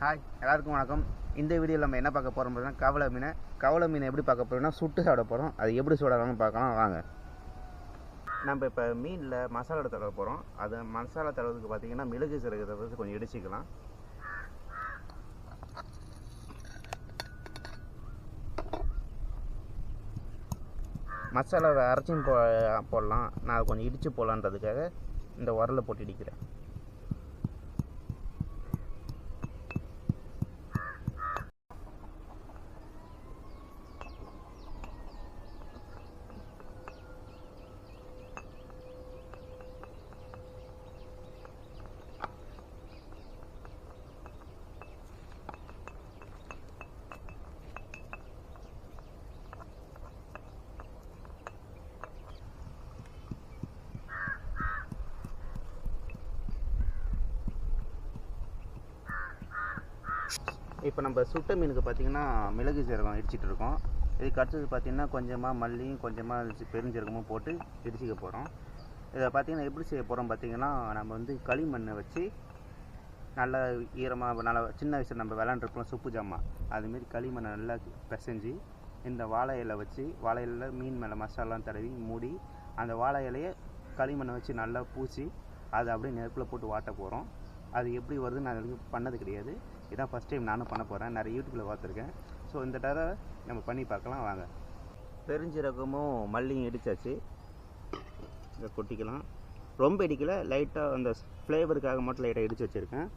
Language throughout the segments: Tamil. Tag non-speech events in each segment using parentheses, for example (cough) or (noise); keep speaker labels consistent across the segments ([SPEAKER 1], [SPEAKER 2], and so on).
[SPEAKER 1] ஹாய் எல்லாருக்கும் வணக்கம். இந்த வீடியோவில் நம்ம என்ன பார்க்க போகிறோம் பார்த்தீங்கன்னா கவலை மீனை. கவலை மீனை எப்படி பார்க்க போகிறோம்னா சுட்டு சாப்பிட போகிறோம் அது எப்படி சுடலாம்னு பார்க்கலாம். வாங்க. நம்ம இப்போ மீனில் மசாலா தடவை போகிறோம் அது மசாலா தடவுறதுக்கு பார்த்தீங்கன்னா மிளகு சிறகு வந்து கொஞ்சம் இடிச்சிக்கலாம். மசாலாவை அரைச்சும் போ போடலாம். நான் அதை கொஞ்சம் இடித்து போடலான்றதுக்காக இந்த உரலை போட்டு இடிக்கிறேன். இப்போ நம்ம சுட்ட மீனுக்கு பார்த்தீங்கன்னா மிளகு சீரகம் இடிச்சிட்டு இருக்கோம். இதுக்கு அடுத்தது பார்த்திங்கன்னா கொஞ்சமாக மல்லியும் கொஞ்சமாக பெருஞ்சீரகமும் போட்டு இடிச்சிக்க போகிறோம் இதை பார்த்திங்கன்னா எப்படி செய்ய போகிறோம் பார்த்திங்கன்னா நம்ம வந்து களிமண்ணை வச்சு நல்லா ஈரமாக நல்லா சின்ன வயசில் நம்ம விளாண்டுருப்போம் சுப்பு ஜாமான் அதுமாரி களிமண்ணை நல்லா பிசைஞ்சு இந்த வாழை இலை வச்சு வாழை இலையில் மீன் மேலே மசாலாலாம் தடவி மூடி அந்த வாழை இலையை களிமண்ணை வச்சு நல்லா பூசி அதை அப்படியே நெருப்பில் போட்டு வாட்ட போகிறோம் அது எப்படி வருதுன்னு நான் பண்ணது கிடையாது. இதான் ஃபஸ்ட் டைம் நானும் பண்ண போகிறேன் நிறைய யூடியூப்பில் பார்த்துருக்கேன். ஸோ இந்த தடவை நம்ம பண்ணி பார்க்கலாம் வாங்க. பெருஞ்சீரகமும் மல்லியும் இடிச்சாச்சு. இதை கொட்டிக்கலாம். ரொம்ப இடிக்கல லைட்டாக அந்த ஃப்ளேவருக்காக மட்டும் லைட்டாக இடித்து வச்சுருக்கேன்.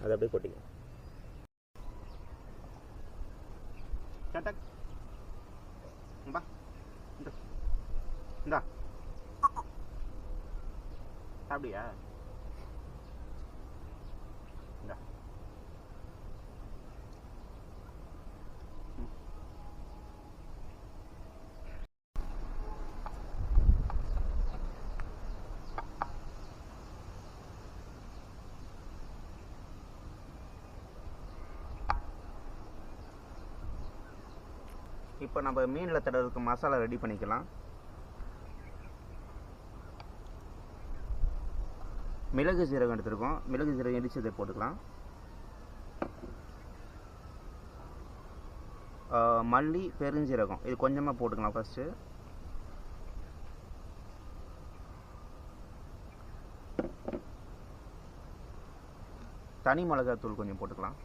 [SPEAKER 1] அதை அப்படியே கொட்டிக்கலாம் சட்டக் இந்தா இந்த இந்தா அப்படியா இந்தா ம். இப்போ நம்ம மீனில் தடவுக்கு மசாலா ரெடி பண்ணிக்கலாம். மிளகு சீரகம் எடுத்துருக்கோம். மிளகு சீரகம் இடிச்சதை போட்டுக்கலாம். மல்லி பெருஞ்சீரகம். இது கொஞ்சமாக போட்டுக்கலாம் ஃபஸ்ட்டு தனி மிளகாத்தூள் கொஞ்சம் போட்டுக்கலாம்.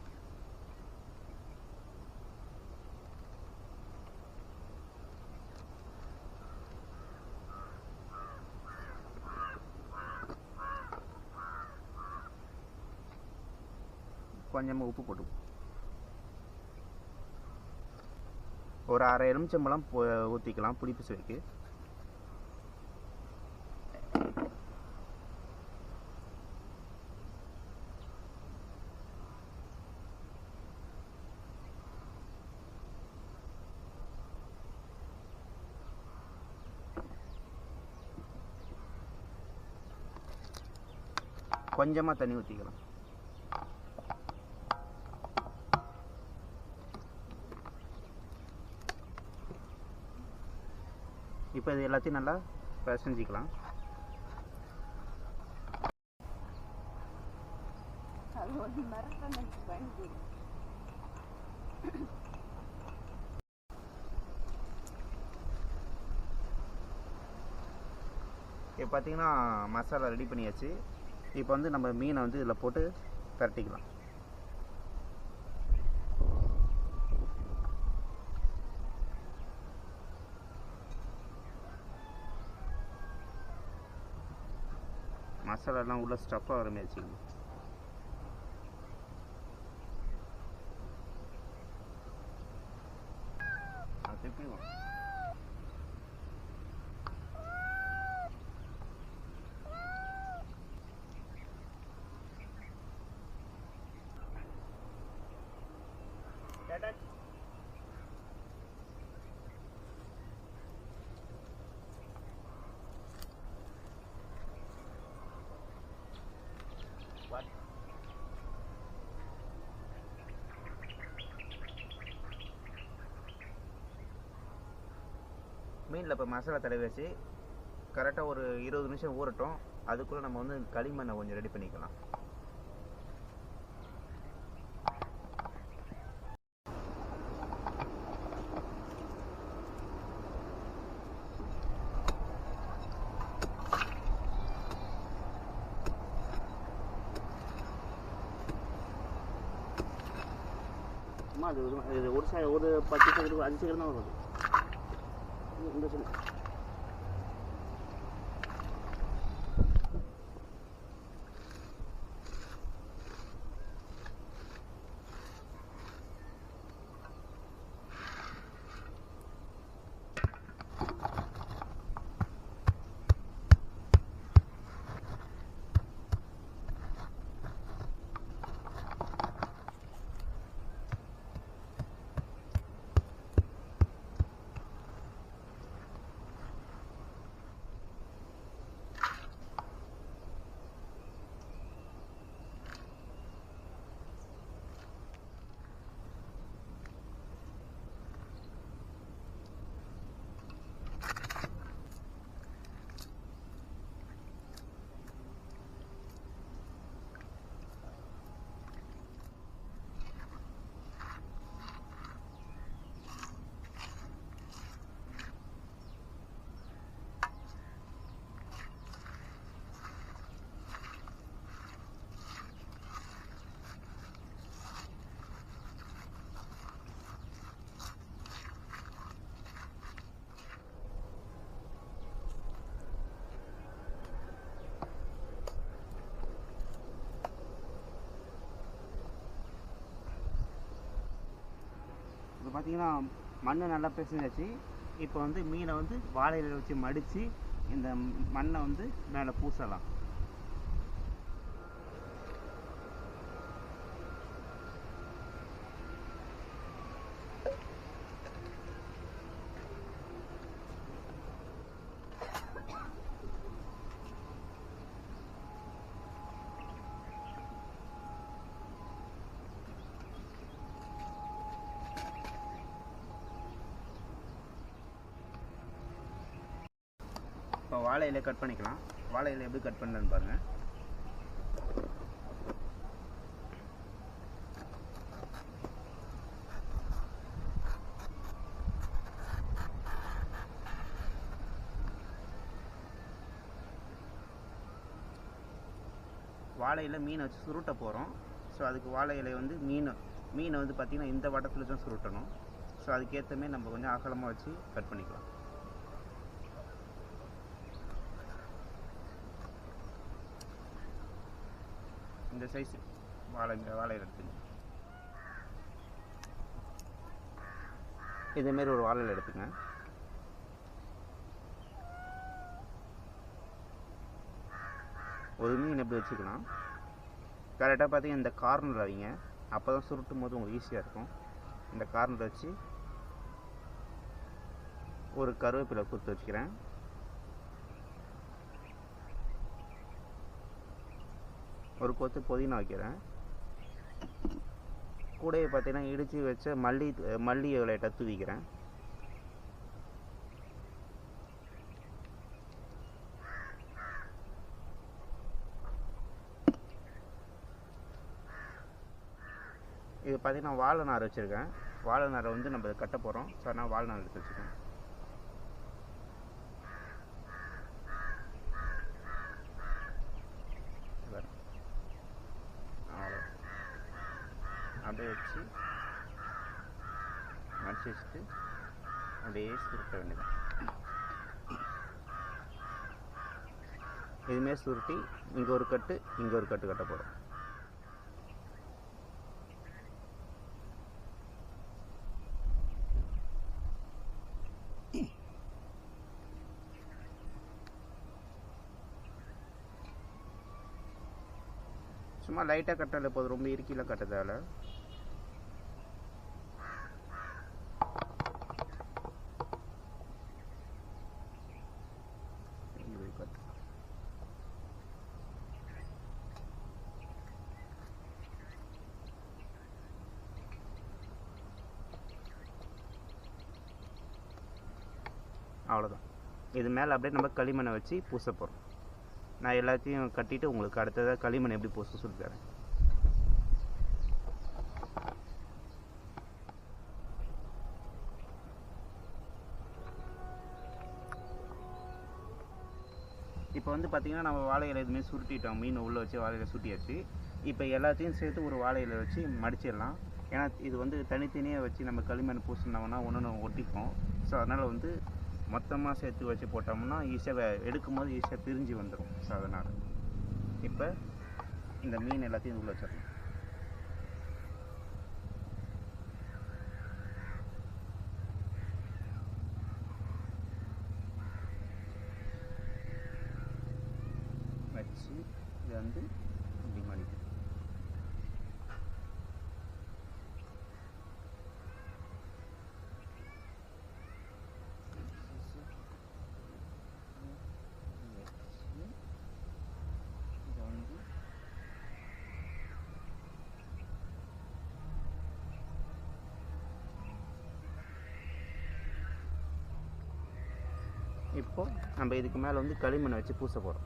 [SPEAKER 1] கொஞ்சமாக உப்பு போட்டு ஒரு அரை எலுமிச்சம்பழம் ஊற்றிக்கலாம் புளிப்பு சுவைக்கு. கொஞ்சமாக தண்ணி ஊற்றிக்கலாம் இப்போ இது எல்லாத்தையும் நல்லா பிசைஞ்சிக்கலாம். இப்போ பார்த்தீங்கன்னா மசாலா ரெடி பண்ணியாச்சு. இப்போ வந்து நம்ம மீனை வந்து இதில் போட்டு பரட்டிக்கலாம். மசாலாலாம் உள்ள ஸ்டஃப் ஆகிற மாதிரி வச்சுக்கணும் அது திருப்பிடுவோம் ¿vale? மீனில் இப்போ மசாலா தடவி வச்சு கரெக்டாக ஒரு இருபது நிமிஷம் ஊறட்டும் அதுக்குள்ளே நம்ம வந்து களிமண்ணை கொஞ்சம் ரெடி பண்ணிக்கலாம் அம்மா அது ஒரு இது ஒரு சை ஒரு பத்து சதவீதம் அஞ்சு சதவீதம் தான் வரும் அது. இந்த பார்த்தீங்கன்னா மண் நல்லா பிசைஞ்சாச்சு. இப்போ வந்து மீனை வந்து வாழையில வச்சு மடித்து இந்த மண்ணை வந்து மேலே பூசலாம். இப்போ வாழை இலையை கட் பண்ணிக்கலாம். வாழை இலை எப்படி கட் பண்ணலான்னு பாருங்கள் வாழை மீனை வச்சு சுருட்ட போகிறோம் ஸோ அதுக்கு வாழை இலை வந்து மீன் மீனை வந்து பார்த்திங்கன்னா இந்த வட்டத்தில் தான் சுருட்டணும். ஸோ அதுக்கேற்ற மாதிரி நம்ம கொஞ்சம் அகலமாக வச்சு கட் பண்ணிக்கலாம். இந்த சைஸ் வாழை வாழை எடுத்துங்க. இதேமாரி ஒரு வாழை எடுத்துங்க. ஒரு மீன் எப்படி வச்சுக்கலாம்? கரெக்டாக பார்த்தீங்கன்னா இந்த கார்னர் வைங்க அப்போ தான் சுருட்டும் போது உங்களுக்கு ஈஸியாக இருக்கும். இந்த கார்னர் வச்சு ஒரு கருவேப்பிலை கொடுத்து வச்சுக்கிறேன். ஒரு கொத்து புதினா வைக்கிறேன். கூடையை பார்த்தீங்கன்னா இடித்து வச்ச மல்லி மல்லி இலையை தூவிக்கிறேன். இது பார்த்தீங்கன்னா வாழை நார் வச்சுருக்கேன். வாழை நாரை வந்து நம்ம இதை கட்ட போகிறோம் ஸோ நான் வாழை நார் எடுத்து வச்சுருக்கேன் அப்படியே வச்சு மடிச்சு வச்சுட்டு அப்படியே சுருட்ட வேண்டியதான் இதுமாரி சுருட்டி இங்கே ஒரு கட்டு இங்கே ஒரு கட்டு கட்ட போகிறோம் சும்மா லைட்டாக கட்டலை போதும். ரொம்ப இறுக்கியில் கட்ட தேவை மேலே அப்படியே நம்ம களிமண்ணை வச்சு பூச போகிறோம் நான் எல்லாத்தையும் கட்டிட்டு உங்களுக்கு அடுத்ததாக களிமண் எப்படி பூச சொல்லித்தரேன் இப்போ வந்து பார்த்தீங்கன்னா நம்ம வாழை இலை எதுவுமே சுருட்டிட்டோம். மீன் உள்ளே வச்சு வாழையில சுட்டியாச்சு. இப்போ எல்லாத்தையும் சேர்த்து ஒரு வாழை இலை வச்சு மடிச்சிடலாம். ஏன்னா இது வந்து தனித்தனியாக வச்சு நம்ம களிமண் பூசினோம்னா ஒன்று ஒட்டிக்கும் ஸோ அதனால் வந்து மொத்தமாக சேர்த்து வச்சு போட்டோம்னா ஈஸியாக எடுக்கும்போது ஈஸியாக பிரிஞ்சு வந்துடும் ஸோ அதனால். இப்போ இந்த மீன் எல்லாத்தையும் உள்ள வச்சிடலாம். வச்சு இதை வந்து இப்படி மடிக்கணும் வச்சு இதை வந்து இப்போ நம்ம இதுக்கு மேலே வந்து களிமண் வச்சு பூச போகிறோம்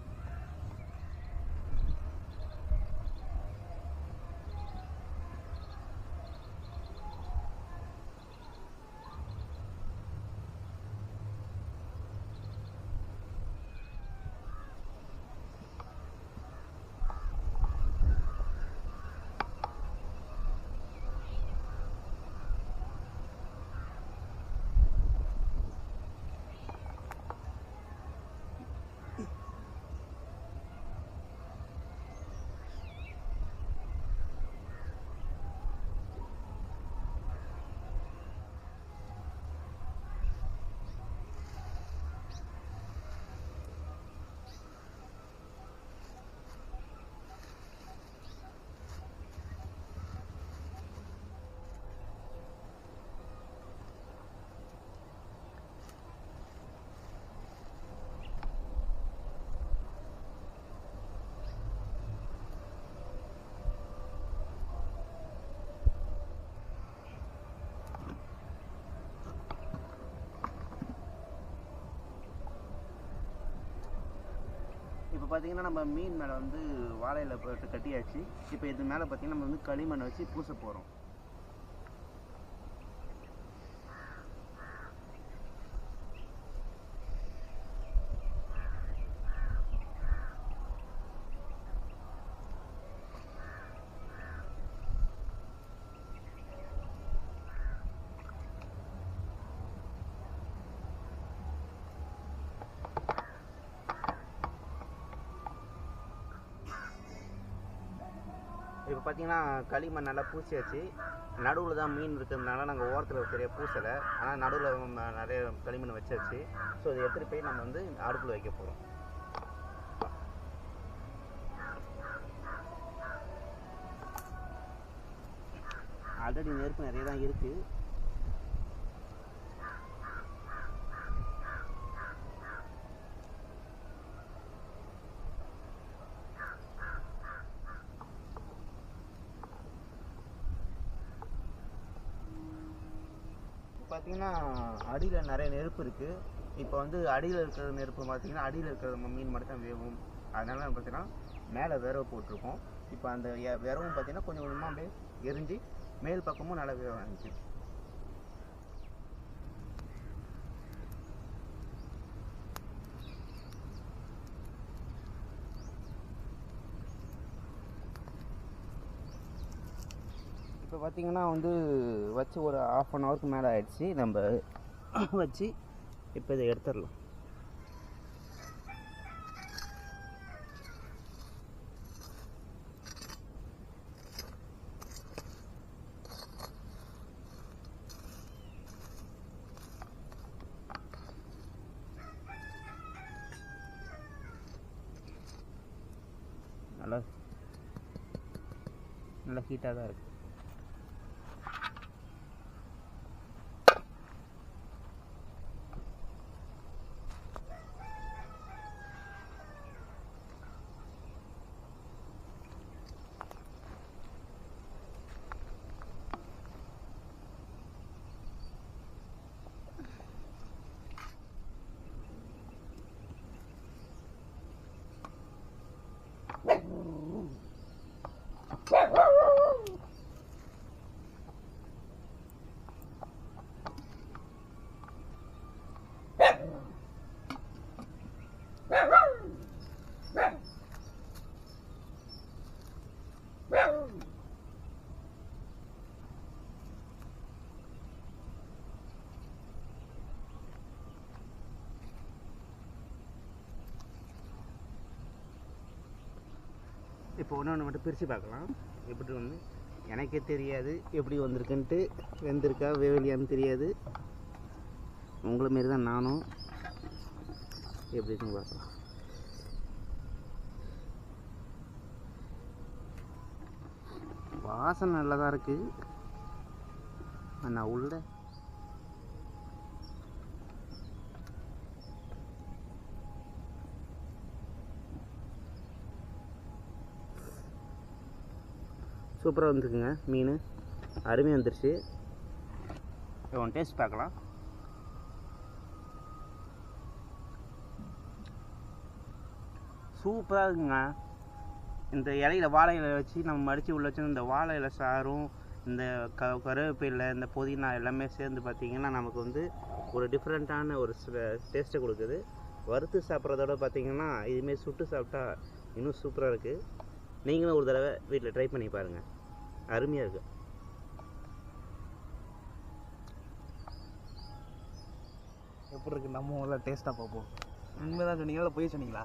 [SPEAKER 1] பார்த்தீங்கன்னா நம்ம மீன் மேலே வந்து வாழையில் போட்டு கட்டியாச்சு. இப்போ இது மேலே பார்த்தீங்கன்னா நம்ம வந்து களிமண் வச்சு பூச போகிறோம் இப்போ பார்த்தீங்கன்னா களிமண் நல்லா பூசியாச்சு. நடுவில் தான் மீன் இருக்கிறதுனால நாங்கள் ஓரத்தில் சரியாக பூசலை. ஆனால் நடுவில் நிறைய களிமண் வச்சாச்சு. ஸோ இதை எடுத்துகிட்டு போய் நம்ம வந்து அடுப்பில் வைக்க போகிறோம் ஆல்ரெடி நெருப்பு நிறைய தான் இருக்குது பார்த்தீங்கன்னா அடியில் நிறைய நெருப்பு இருக்குது இப்போ வந்து அடியில் இருக்கிற நெருப்பு பார்த்தீங்கன்னா அடியில் இருக்கிற மீன் மட்டும் தான் வேகும் அதனால பார்த்தீங்கன்னா மேலே விரவு போட்டிருக்கோம். இப்போ அந்த விரவும் பார்த்தீங்கன்னா கொஞ்சம் கொஞ்சமாக அப்படியே எரிஞ்சு மேல் பக்கமும் நல்லா வேக ஆரம்பிச்சு இப்போ பார்த்தீங்கன்னா வந்து வச்சு ஒரு ஆஃப் அன் ஹவருக்கு மேலே ஆயிடுச்சு. நம்ம (coughs) வச்சு இப்போ இதை எடுத்துடலாம். நல்லா நல்லா ஹீட்டாக தான் இருக்குது இப்போ ஒன்று ஒன்று மட்டும் பிரித்து பார்க்கலாம். எப்படி வந்து எனக்கே தெரியாது எப்படி வந்திருக்குன்ட்டு வெந்திருக்கா வேவலியான்னு தெரியாது. உங்களை மாரி தான் நானும். எப்படி இருக்குன்னு பார்க்கலாம். வாசனை நல்லா தான் இருக்குது ஆனால் உள்ள சூப்பராக வந்துருக்குங்க. மீன் அருமையாக வந்துருச்சு. ஒன் டேஸ்ட் பார்க்கலாம். சூப்பராக இருக்குங்க. இந்த இலையில வாழை இலை வச்சு நம்ம மடித்து உள்ள வச்சு இந்த வாழை இலை சாரும் இந்த க கருவேப்பிலை இந்த புதினா எல்லாமே சேர்ந்து பார்த்திங்கன்னா நமக்கு வந்து ஒரு டிஃப்ரெண்ட்டான ஒரு டேஸ்ட்டை கொடுக்குது. வறுத்து சாப்பிட்றதோட பார்த்திங்கன்னா இதுமாரி சுட்டு சாப்பிட்டா இன்னும் சூப்பராக இருக்குது நீங்களும் ஒரு தடவை வீட்டில் ட்ரை பண்ணி பாருங்கள் அருமையாக இருக்குது
[SPEAKER 2] எப்படி இருக்கு? நம்ம ஊரில் டேஸ்ட்டாக பார்ப்போம். உண்மைதான் சொன்னீங்களா போய் சொன்னீங்களா?